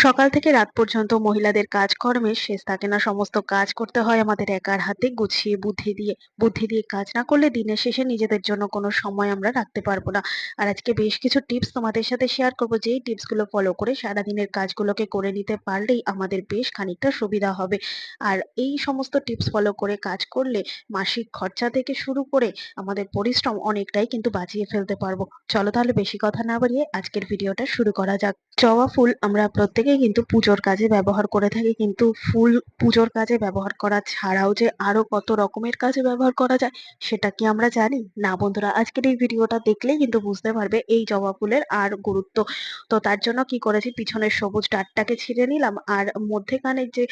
সকাল থেকে রাত পর্যন্ত মহিলাদের কাজকর্মের শেষ থাকে না। সমস্ত কাজ করতে হয় আমাদের একার হাতে, গুছিয়ে, বুদ্ধি দিয়ে বুদ্ধি দিয়ে কাজ না করলে দিনের শেষে নিজেদের জন্য কোনো সময় আমরা রাখতে পারব না। আর আজকে বেশ কিছু টিপস তোমাদের সাথে শেয়ার করব। যেই টিপসগুলো ফলো করে সারাদিনের কাজগুলোকে করে নিতে পারলেই আমাদের বেশ খানিকটা সুবিধা হবে। আর এই সমস্ত টিপস ফলো করে কাজ করলে মাসিক খরচা থেকে শুরু করে আমাদের পরিশ্রম অনেকটাই কিন্তু বাঁচিয়ে ফেলতে পারব। চলো তাহলে বেশি কথা না বাড়িয়ে আজকের ভিডিওটা শুরু করা যাক। জবা ফুল আমরা প্রত্যেকেই কিন্তু পুজোর কাজে ব্যবহার করে থাকি। কিন্তু ফুল পুজোর কাজে ব্যবহার করা ছাড়াও যে আরও কত রকমের কাজে ব্যবহার করা যায়, সেটা কি আমরা জানি? না বন্ধুরা, আজকের এই ভিডিওটা দেখলেই কিন্তু বুঝতে পারবে এই জবা ফুলের আর গুরুত্ব। তো তার জন্য কি করেছি? পিছনের সবুজ ডাটটাকে ছিঁড়ে নিলাম আর মধ্যেখানের যে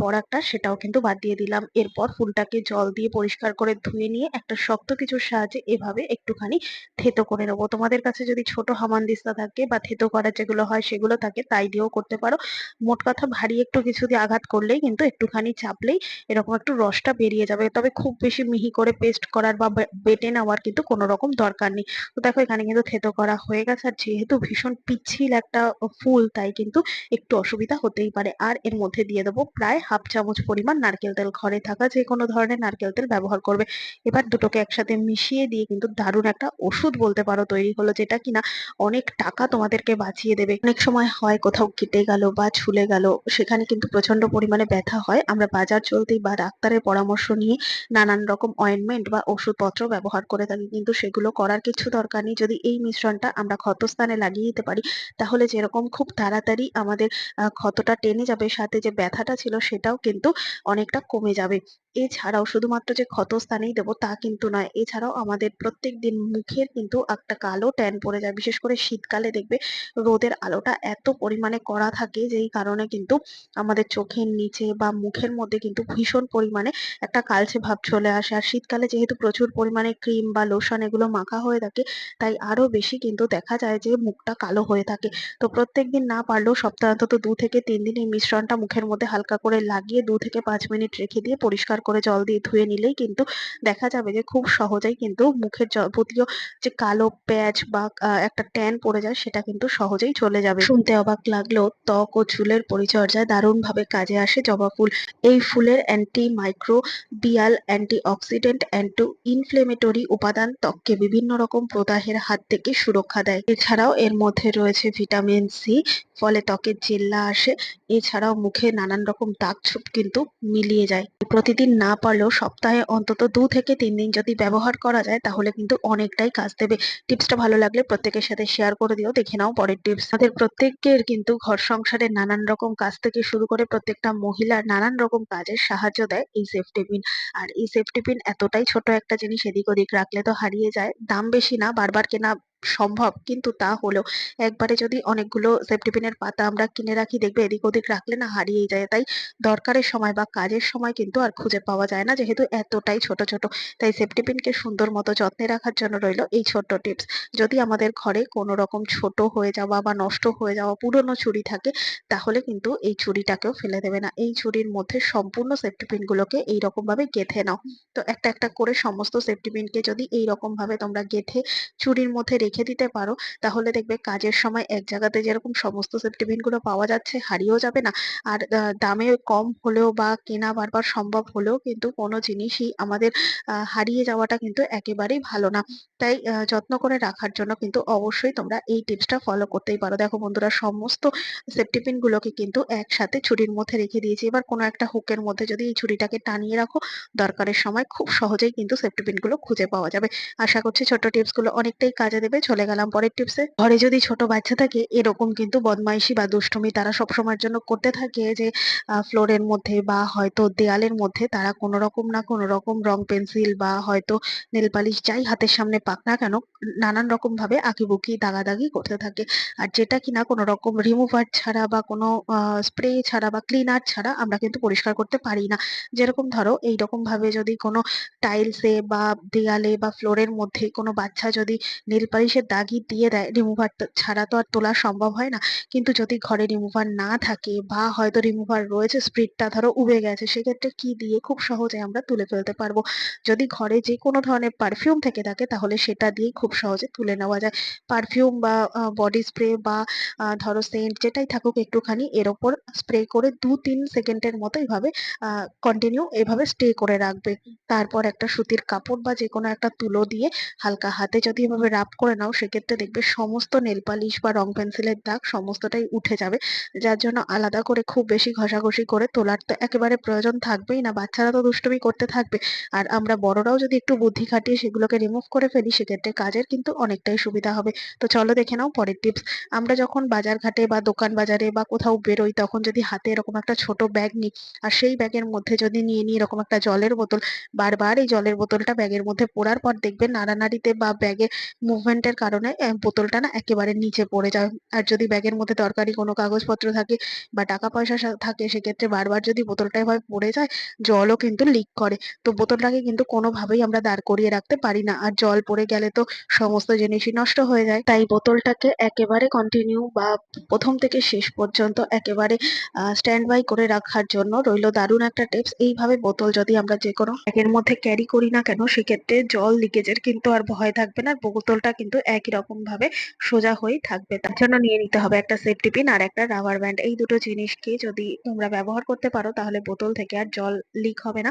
পরাগটা সেটাও কিন্তু বাদ দিয়ে দিলাম। এরপর ফুলটাকে জল দিয়ে পরিষ্কার করে ধুয়ে নিয়ে একটা শক্ত কিছুর সাহায্যে এভাবে একটুখানি থেতো করে নেব। তোমাদের কাছে যদি ছোট হামানদিস্তা থাকে বা থেতো করার যেগুলো হয় সেগুলো থাকে, তাই দিয়েও করতে পারো। মোট কথা ভারী একটু কিছু দিয়ে আঘাত করলেই কিন্তু একটুখানি চাপলেই এরকম একটু রসটা বেরিয়ে যাবে। তবে খুব বেশি মিহি করে পেস্ট করার বা বেটে নেওয়ার কিন্তু কোনো রকম দরকার নেই। তো দেখো এখানে কিন্তু থেতো করা হয়ে গেছে আর যেহেতু ভীষণ পিচ্ছিল একটা ফুল, তাই কিন্তু একটু অসুবিধা হতেই পারে। আর এর মধ্যে দিয়ে দেবো প্রায় হাফ চামচ পরিমাণ নারকেল তেল। ঘরে থাকা যে কোনো ধরনের নারকেল তেল ব্যবহার করবে। এবার দুটোকে একসাথে মিশিয়ে দিয়ে কিন্তু দারুণ একটা ওষুধ বলতে পারো তৈরি হলো, যেটা কিনা অনেক টাকা তোমাদেরকে বাঁচিয়ে দেবে। অনেক সময় হয় কোথাও কেটে গেল বা ছুলে গেল, সেখানে কিন্তু প্রচণ্ড পরিমাণে ব্যথা হয়। আমরা বাজার চলতেই বা ডাক্তারের পরামর্শ নিয়ে নানান রকম অয়েন্টমেন্ট বা ওষুধপত্র ব্যবহার করে থাকি। কিন্তু সেগুলো করার কিছু দরকার নেই। যদি এই মিশ্রণটা আমরা ক্ষতস্থানে লাগিয়ে দিতে পারি, তাহলে যেরকম খুব তাড়াতাড়ি আমাদের ক্ষতটা টেনে যাবে, সাথে যে ব্যথাটা ছিল সেটাও কিন্তু অনেকটা কমে যাবে। এছাড়াও শুধুমাত্র যে ক্ষতস্থানেই দেবো তা কিন্তু নয়, এছাড়াও আমাদের প্রত্যেক দিন মুখের কিন্তু একটা কালো ট্যান পড়ে যায়। বিশেষ করে শীতকালে দেখবে রোদের আলোটা এত পরিমাণে কড়া থাকে যেই কারণে কিন্তু আমাদের চোখের নিচে বা মুখের মধ্যে কিন্তু ভীষণ পরিমাণে একটা কালচে ভাব চলে আসে। আর শীতকালে যেহেতু প্রচুর পরিমাণে ক্রিম বা লোশন এগুলো মাখা হয়ে থাকে, তাই আরও বেশি কিন্তু দেখা যায় যে মুখটা কালো হয়ে থাকে। তো প্রত্যেক দিন না পারলেও সপ্তাহে অন্তত দু থেকে তিন দিন এই মিশ্রণটা মুখের মধ্যে হালকা করে লাগিয়ে দু থেকে পাঁচ মিনিট রেখে দিয়ে পরিষ্কার করে জল দিয়ে ধুয়ে নিলেই কিন্তু দেখা যাবে যে খুব সহজেই কিন্তু মুখের যাবতীয় যে কালো প্যাচ বা একটা ট্যান পড়ে যায় সেটা কিন্তু সহজেই চলে যাবে। শুনতে অবাক লাগলেও ত্বক ও চুলের পরিচর্যায় দারুণভাবে কাজে আসে জবা ফুল। এই ফুলের anti microbial anti oxidant anti inflammatory উপাদান ত্বককে বিভিন্ন রকম প্রদাহের হাত থেকে সুরক্ষা দেয়। এছাড়াও এর মধ্যে রয়েছে ভিটামিন সি ফলে ত্বকের জেল্লা আসে। এছাড়াও মুখে নানান রকম দাগ ছোপ কিন্তু মিলিয়ে যায়। প্রতিদিন না পারলেও সপ্তাহে অন্তত দু থেকে তিন দিন যদি ব্যবহার করা যায়, তাহলে কিন্তু অনেকটাই কাজ দেবে। টিপসটা ভালো লাগলে প্রত্যেকের সাথে শেয়ার করে দিও, দেখে নাও পরের টিপস। তাদের প্রত্যেকের কিন্তু ঘর সংসারে নানান রকম কাজ থেকে শুরু করে প্রত্যেকটা মহিলার নানান রকম কাজের সাহায্য দেয় এই সেফটি পিন আর এই সেফটি পিন এতটাই ছোট একটা জিনিস, এদিক ওদিক রাখলে তো হারিয়ে যায়। দাম বেশি না, বারবার কেনা সম্ভব। কিন্তু তা হলেও একবারে যদি অনেকগুলো সেফটি পিনের পাতা আমরা কিনে রাখি, দেখবে এদিক ওদিক রাখলে না হারিয়ে যায়। তাই দরকারের সময় বা কাজের সময় কিন্তু আর খুঁজে পাওয়া যায় না, যেহেতু এতটাই ছোট ছোট। তাই সেফটি পিনকে সুন্দর মতো যত্নে রাখার জন্য রইল এই ছোট্ট টিপস যদি আমাদের ঘরে কোনো রকম ছোট হয়ে যাওয়া বা নষ্ট হয়ে যাওয়া পুরনো ছুরি থাকে, তাহলে কিন্তু এই ছুরিটাকেও ফেলে দেবে না। এই ছুরির মধ্যে সম্পূর্ণ সেফটি পিনগুলোকে এইরকম ভাবে গেঁথে নাও। তো একটা একটা করে সমস্ত সেফটি পিনকে যদি এইরকম ভাবে তোমরা গেঁথে চুরির মধ্যে রেখে দিতে পারো। তাহলে দেখবে কাজের সময় এক জায়গাতে যেরকম সমস্ত সেফটি পিনগুলো পাওয়া যাচ্ছে হারিয়েও যাবে না। আর দামে কম হলেও বা কেনা বারবার সম্ভব হলেও কিন্তু কোনো জিনিসই আমাদের হারিয়ে যাওয়াটা কিন্তু একেবারেই ভালো না। তাই যত্ন করে রাখার জন্য কিন্তু অবশ্যই তোমরা এই টিপসটা ফলো করতেই পারো। দেখো বন্ধুরা, সমস্ত সেফটি পিন গুলোকে কিন্তু একসাথে ছুরির মধ্যে রেখে দিয়েছি। এবার কোনো একটা হুকের মধ্যে যদি এই ছুরিটাকে টানিয়ে রাখো, দরকারের সময় খুব সহজেই কিন্তু সেফটি পিনগুলো খুঁজে পাওয়া যাবে। আশা করছি ছোট্ট টিপসগুলো অনেকটাই কাজে দেবে। চলে গেলাম পরের টিপসে ঘরে যদি ছোট বাচ্চা থাকে, এরকম কিন্তু বদমাইশি বা দুষ্টুমি তারা সব সময়ের জন্য করতে থাকে যে ফ্লোরের মধ্যে বা হয়তো দেয়ালের মধ্যে তারা কোনো রকম না কোনো রকম রং পেন্সিল বা হয়তো নেল পালিশ যাই হাতের সামনে পাক না কেন, নানান রকম ভাবে আঁকিবুকি, দাগাদাগি করতে থাকে। আর যেটা কিনা কোনো রকম রিমুভার ছাড়া বা কোনো স্প্রে ছাড়া বা ক্লিনার ছাড়া আমরা কিন্তু পরিষ্কার করতে পারি না। যেরকম ধরো এইরকম ভাবে যদি কোনো টাইলসে বা দেয়ালে বা ফ্লোরের মধ্যে কোনো বাচ্চা যদি নেল পালিশ জিনিসের দাগই দিয়ে দেয় রিমুভার ছাড়া তো আর তোলা সম্ভব হয় না। কিন্তু যদি ঘরে রিমুভার না থাকে বা হয়তো রিমুভার রয়েছে স্প্রিডটা ধরো উবে গেছে, সেক্ষেত্রে কি দিয়ে খুব সহজে আমরা তুলে ফেলতে পারব? যদি ঘরে যে কোনো ধরনের পারফিউম থেকে থাকে, তাহলে সেটা দিয়ে খুব সহজে তুলে নেওয়া যায়। পারফিউম বা বডি স্প্রে বা ধরো সেন্ট যেটাই থাকুক একটুখানি, এর ওপর স্প্রে করে দু তিন সেকেন্ডের মতো এইভাবে কন্টিনিউ এভাবে স্টে করে রাখবে। তারপর একটা সুতির কাপড় বা যে কোনো একটা তুলো দিয়ে হালকা হাতে যদি এভাবে রাব করে নাও, সেক্ষেত্রে দেখবে সমস্ত নেল পালিশ বা রং পেন্সিলের দাগ সমস্তটাই উঠে যাবে। যার জন্য আলাদা করে খুব বেশি ঘষাঘষি করে তোলার তো একেবারে প্রয়োজন থাকবেই না, বাচ্চারা তো দুষ্টুমি করতে থাকবে। আর আমরা বড়রাও যদি একটু বুদ্ধি খাটিয়ে সেগুলোকে রিমুভ করে ফেলি, সেক্ষেত্রে কাজের কিন্তু অনেকটাই সুবিধা হবে। তো চলো দেখে নাও পরের টিপস আমরা যখন বাজার ঘাটে বা দোকান বাজারে বা কোথাও বেরোই, তখন যদি হাতে এরকম একটা ছোট ব্যাগ নিই, আর সেই ব্যাগের মধ্যে যদি নিয়ে নিই এরকম একটা জলের বোতল, বারবার এই জলের বোতলটা ব্যাগের মধ্যে পড়ার পর দেখবে নাড়ানাড়িতে বা ব্যাগে মুভমেন্টের কারণে বোতলটা না একেবারে নিচে পড়ে যায়। আর যদি ব্যাগের মধ্যে দরকারি কোনো কাগজপত্র থাকে বা টাকা পয়সা থাকে, সেক্ষেত্রে বারবার যদি বোতলটা এভাবে পড়ে যায়, জলও কিন্তু লিক করে। তো বোতলটাকে কিন্তু কোনোভাবেই আমরা দাঁড় করিয়ে রাখতে পারি না। আর জল পড়ে গেলে তো সমস্ত জিনিসই নষ্ট হয়ে যায়। তাই বোতলটাকে একেবারে কন্টিনিউ বা প্রথম থেকে শেষ পর্যন্ত একেবারে স্ট্যান্ড বাই করে রাখার জন্য রইল দারুণ একটা টিপস এইভাবে বোতল যদি আমরা যে কোনো ব্যাগের মধ্যে ক্যারি করি না কেন, সেক্ষেত্রে জল লিকেজের কিন্তু আর ভয় থাকবে না। বোতলটা কিন্তু একই রকম ভাবে সোজা হয়েই থাকবে। তার জন্য নিয়ে নিতে হবে একটা সেফটি পিন আর একটা রাবার ব্যান্ড এই দুটো জিনিসকে যদি তোমরা ব্যবহার করতে পারো, তাহলে বোতল থেকে আর জল লিক হবে না।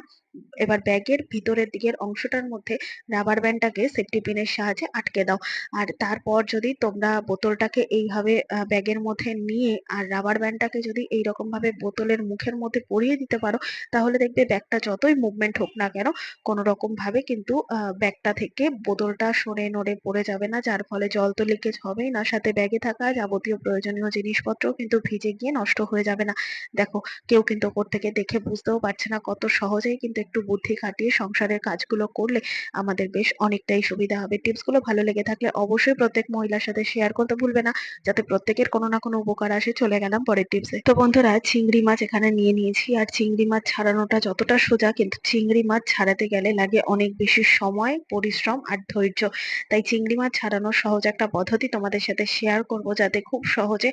এবার ব্যাগের ভিতরের দিকের অংশটার মধ্যে রাবার ব্যান্ডটাকে সেফটি পিনের সাহায্যে আটকে দাও। আর তারপর যদি তোমরা বোতলটাকে এইভাবে ব্যাগের মধ্যে নিয়ে আর রাবার ব্যান্ডটাকে যদি এইরকম ভাবে বোতলের মুখের মধ্যে পরিয়ে দিতে পারো, তাহলে দেখবে ব্যাগটা যতই মুভমেন্ট হোক না কেন, কোনো রকম ভাবে কিন্তু ব্যাগটা থেকে বোতলটা সরে নড়ে পড়ে যাবে না। যার ফলে জল তো লিকেজ হবেই না। সাথে ব্যাগে থাকা যাবতীয় প্রয়োজনীয় জিনিসপত্র কিন্তু ভিজে গিয়ে নষ্ট হয়ে যাবে না। দেখো, কেউ কিন্তু ওপর থেকে দেখে বুঝতেও পারছে না কত সহজেই কিন্তু একটু বুদ্ধি খাটিয়ে সংসারের কাজগুলো করলে আমাদের বেশ অনেকটাই সুবিধা হবে। টিপসগুলো ভালো লেগে থাকলে অবশ্যই প্রত্যেক মহিলার সাথে শেয়ার করতে ভুলবে না, যাতে প্রত্যেকের কোনো না কোনো উপকার আসে। চলে গেলাম পরের টিপসে। তো বন্ধুরা, চিংড়ি মাছ এখানে নিয়ে নিয়েছি। আর চিংড়ি মাছ ছাড়ানোটা যতটা সোজা, কিন্তু চিংড়ি মাছ ছাড়াতে গেলে লাগে অনেক বেশি সময়, পরিশ্রম আর ধৈর্য। তাই চিংড়ি মাছ ছাড়ানোর সহজ একটা পদ্ধতি তোমাদের সাথে শেয়ার করব যাতে খুব সহজে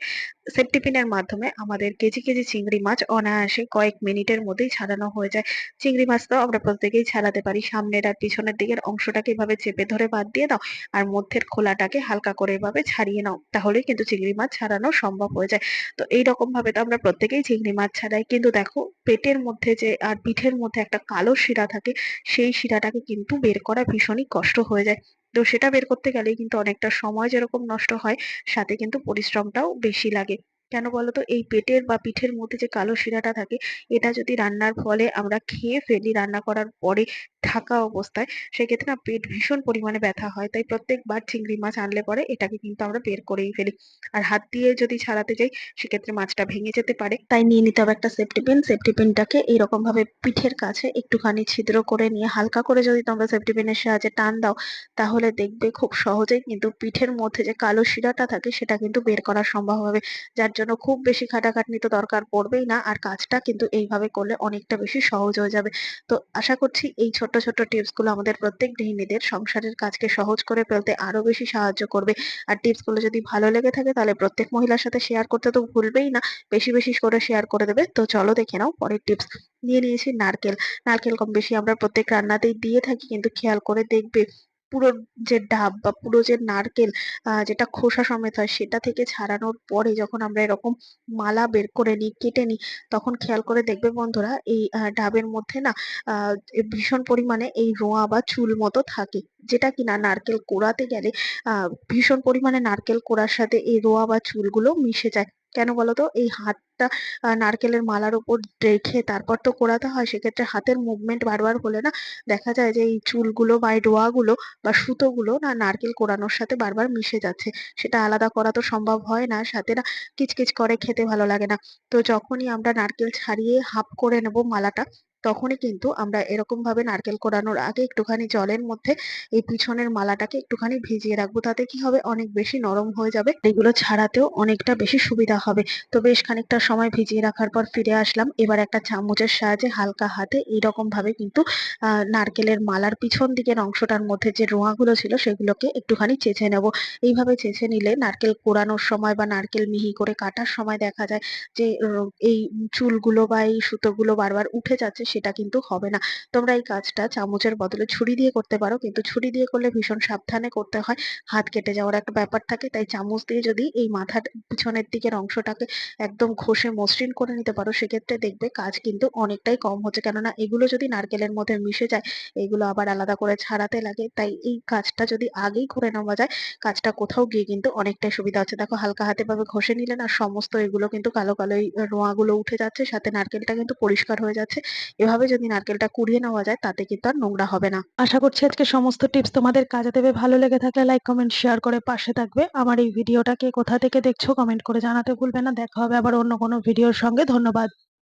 সেফটি পিনের মাধ্যমে আমাদের কেজি কেজি চিংড়ি মাছ অনায়াসে কয়েক মিনিটের মধ্যেই ছাড়ানো হয়ে যায়। চিংড়ি মাছ তো আমরা প্রত্যেকেই ছাড়াতে পারি। সামনের আর পিছনের দিকের অংশটাকে এভাবে চেপে ধরে বাদ দিয়ে দাও আর মধ্যের খোলাটাকে হালকা করে এভাবে ছাড়িয়ে নাও। তাহলেই কিন্তু চিংড়ি মাছ ছাড়ানো সম্ভব হয়ে যায়। তো এই রকম ভাবে তো আমরা প্রত্যেকেই চিংড়ি মাছ ছাড়াই। কিন্তু দেখো পেটের মধ্যে যে আর পিঠের মধ্যে একটা কালো শিরা থাকে, সেই শিরাটাকে কিন্তু বের করা ভীষণই কষ্ট হয়ে যায়। তো সেটা বের করতে গেলে কিন্তু অনেকটা সময় যেরকম নষ্ট হয়, সাথে কিন্তু পরিশ্রমটাও বেশি লাগে। কেন বলতো? এই পেটের বা পিঠের মধ্যে যে কালো শিরাটা থাকে, এটা যদি রান্নার ফলে আমরা খেয়ে ফেলি, রান্না করার পরে থাকা অবস্থায় সেক্ষেত্রে না পেট ভীষণ পরিমাণে ব্যথা হয়। তাই প্রত্যেকবার চিংড়ি মাছ আনলে পরে এটাকে কিন্তু আমরা বের করেই ফেলি। আর হাত দিয়ে যদি ছাড়াতে যাই, সেক্ষেত্রে মাছটা ভেঙে যেতে পারে। তাই নিয়ে নিতে হবে একটা সেফটি পিন সেফটি পিনটাকে এইরকম ভাবে পিঠের কাছে একটুখানি ছিদ্র করে নিয়ে, হালকা করে যদি তোমরা সেফটি পিনের সাহায্যে টান দাও, তাহলে দেখবে খুব সহজেই কিন্তু পিঠের মধ্যে যে কালো শিরাটা থাকে, সেটা কিন্তু বের করা সম্ভব হবে। যার জন্য খুব বেশি খাটাখাটনি তো দরকার পড়বেই না। আর কাজটা কিন্তু এইভাবে করলে অনেকটা বেশি সহজ হয়ে যাবে। তো আশা করছি এই ছোট্ট ছোট্ট টিপসগুলো আমাদের প্রত্যেক গৃহিণীদের সংসারের কাজকে সহজ করে ফেলতে আরও বেশি সাহায্য করবে। আর টিপসগুলো যদি ভালো লেগে থাকে তাহলে প্রত্যেক মহিলার সাথে শেয়ার করতে তো ভুলবেই না, বেশি বেশি করে শেয়ার করে দেবে। তো চলো দেখে নাও পরের টিপস। নিয়ে নিয়েছি নারকেল। নারকেল কম বেশি আমরা প্রত্যেক রান্নাতেই দিয়ে থাকি, কিন্তু খেয়াল করে দেখবে পুরো যে ডাব বা পুরো যে নারকেল যেটা খোসা সমেত হয়, সেটা থেকে ছাড়ানোর পরে যখন আমরা এরকম মালা বের করে নিই, কেটে নিই, তখন খেয়াল করে দেখবে বন্ধুরা, এই ডাবের মধ্যে না ভীষণ পরিমাণে এই রোঁয়া বা চুল মতো থাকে, যেটা কিনা নারকেল কোড়াতে গেলে, আহ, ভীষণ পরিমাণে নারকেল কোড়ার সাথে এই রোয়া বা চুলগুলো মিশে যায়। কেন বলতো? এই হাতটা নারকেলের মালার উপর রেখে তারপর তো কোড়াতে হয়, সেক্ষেত্রে হাতের মুভমেন্ট বারবার হলে না দেখা যায় যে এই চুলগুলো বা এই ডোয়াগুলো বা সুতোগুলো না নারকেল কোড়ানোর সাথে বারবার মিশে যাচ্ছে। সেটা আলাদা করা তো সম্ভব হয় না, সাথে না কিচকিচ করে খেতে ভালো লাগে না। তো যখনই আমরা নারকেল ছাড়িয়ে হাফ করে নেব মালাটা তখনই কিন্তু আমরা এরকম ভাবে নারকেল কোড়ানোর আগে একটুখানি জলের মধ্যে এই পিছনের মালাটাকে একটুখানি ভিজিয়ে রাখব। তাতে কি হবে? অনেক বেশি নরম হয়ে যাবে। এগুলো ছাড়াতেও অনেকটা বেশি সুবিধা হবে। তো বেশ খানিকটা সময় ভিজিয়ে রাখার পর ফিরে আসলাম। এবার একটা চামচের সাহায্যে হালকা হাতে এইরকম ভাবে কিন্তু নারকেলের মালার পিছন দিকের অংশটার মধ্যে যে রোঁয়াগুলো ছিল সেগুলোকে একটুখানি চেঁচে নেব। এইভাবে চেঁচে নিলে নারকেল কোড়ানোর সময় বা নারকেল মিহি করে কাটার সময় দেখা যায় যে এই চুলগুলো বা এই সুতোগুলো বারবার উঠে যাচ্ছে সেটা কিন্তু হবে না। তোমরা এই কাজটা চামচের বদলে ছুরি দিয়ে করতে পারো, কিন্তু ছুরি দিয়ে করলে ভীষণ সাবধানে করতে হয়। হাত কেটে যাওয়ার একটা ব্যাপার থাকে, তাই চামচ দিয়ে যদি এই মাথার পিছনের দিকের অংশটাকে একদম ঘষে মসৃণ করে নিতে পারো, সেক্ষেত্রে দেখবে কাজ কিন্তু অনেকটাই কম হচ্ছে। কেননা এগুলো যদি নারকেলের মধ্যে মিশে যায়, এগুলো আবার আলাদা করে ছাড়াতে লাগে। তাই এই কাজটা যদি আগেই করে নেওয়া যায়, কাজটা কোথাও গিয়ে কিন্তু অনেকটাই সুবিধা হচ্ছে। দেখো, হালকা হাতে ভাবে ঘষে নিলে না সমস্ত এগুলো কিন্তু কালো কালো রোঁয়াগুলো উঠে যাচ্ছে, সাথে নারকেলটা কিন্তু পরিষ্কার হয়ে যাচ্ছে। এভাবে যদি নারকেলটা কুড়িয়ে নেওয়া যায়, তাতে কিন্তু আর নোংরা হবে না। আশা করছি আজকে সমস্ত টিপস তোমাদের কাজে দেবে। ভালো লেগে থাকলে লাইক, কমেন্ট, শেয়ার করে পাশে থাকবে। আমার এই ভিডিওটাকে কোথা থেকে দেখছ, কমেন্ট করে জানাতে ভুলবে না। দেখা হবে আবার অন্য কোনো ভিডিওর সঙ্গে। ধন্যবাদ।